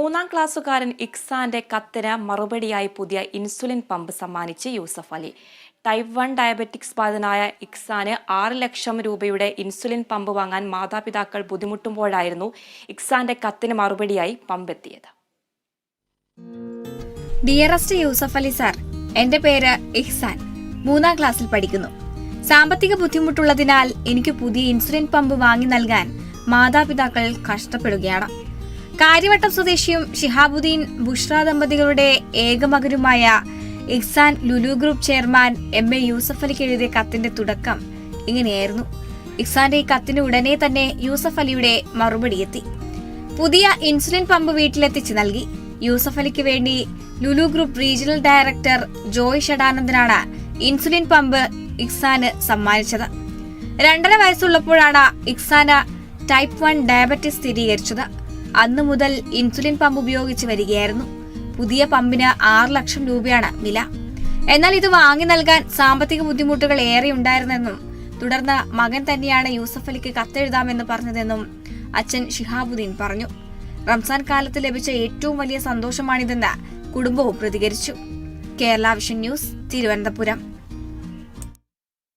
മൂന്നാം ക്ലാസ്സുകാരൻ ഇക്സാന്റെ കത്തിന് മറുപടിയായി പുതിയ ഇൻസുലിൻ പമ്പ് സമ്മാനിച്ച് Yusuf Ali. Type one diabetics ബാധിതനായ ഇക്സാന് ആറ് ലക്ഷം രൂപയുടെ ഇൻസുലിൻ പമ്പ് വാങ്ങാൻ മാതാപിതാക്കൾ ബുദ്ധിമുട്ടുമ്പോഴായിരുന്നു ഇക്സാന്റെ കത്തിന് മറുപടിയായി പമ്പ് എത്തിയത് ഡിയറസ്റ്റ് യൂസഫ് അലി സാർ എന്റെ പേര് ഇഹ്സാൻ. മൂന്നാം ക്ലാസ്സിൽ പഠിക്കുന്നു. സാമ്പത്തിക ബുദ്ധിമുട്ടുള്ളതിനാൽ എനിക്ക് പുതിയ ഇൻസുലിൻ പമ്പ് വാങ്ങി നൽകാൻ മാതാപിതാക്കൾ കഷ്ടപ്പെടുകയാണ്. കാര്യവട്ടം സ്വദേശിയും ഷിഹാബുദ്ദീൻ ബുഷ്ര ദമ്പതികളുടെ ഏകമകനുമായ Ihsan Lulu group chairman M A Yusuf അലിക്ക് എഴുതിയ കത്തിന്റെ തുടക്കം ഇങ്ങനെയായിരുന്നു. ഇഹ്സാന്റെ ഈ കത്തിന് ഉടനെ തന്നെ യൂസഫ് അലിയുടെ മറുപടി എത്തി. പുതിയ ഇൻസുലിൻ പമ്പ് വീട്ടിലെത്തിച്ച് നൽകി. യൂസഫ് അലിക്ക് വേണ്ടി Lulu group regional director Joy ഷഡാനന്ദനാണ് insulin pump ഇക്സാന് സമ്മാനിച്ചത്. രണ്ടര വയസ്സുള്ളപ്പോഴാണ് ഇക്സാന് ടൈപ്പ് വൺ ഡയബറ്റിസ് സ്ഥിരീകരിച്ചത്. അന്നു മുതൽ ഇൻസുലിൻ പമ്പ് ഉപയോഗിച്ച് വരികയായിരുന്നു. പുതിയ പമ്പിന് ആറ് ലക്ഷം രൂപയാണ് വില. എന്നാൽ ഇത് വാങ്ങി നൽകാൻ സാമ്പത്തിക ബുദ്ധിമുട്ടുകൾ ഏറെ ഉണ്ടായിരുന്നെന്നും തുടർന്ന് മകൻ തന്നെയാണ് യൂസഫ് അലിക്ക് കത്തെഴുതാമെന്ന് പറഞ്ഞതെന്നും അച്ഛൻ ഷിഹാബുദ്ദീൻ പറഞ്ഞു. റംസാൻ കാലത്ത് ലഭിച്ച ഏറ്റവും വലിയ സന്തോഷമാണിതെന്ന് കുടുംബവും പ്രതികരിച്ചു. Kerala Vision News Thiruvananthapuram.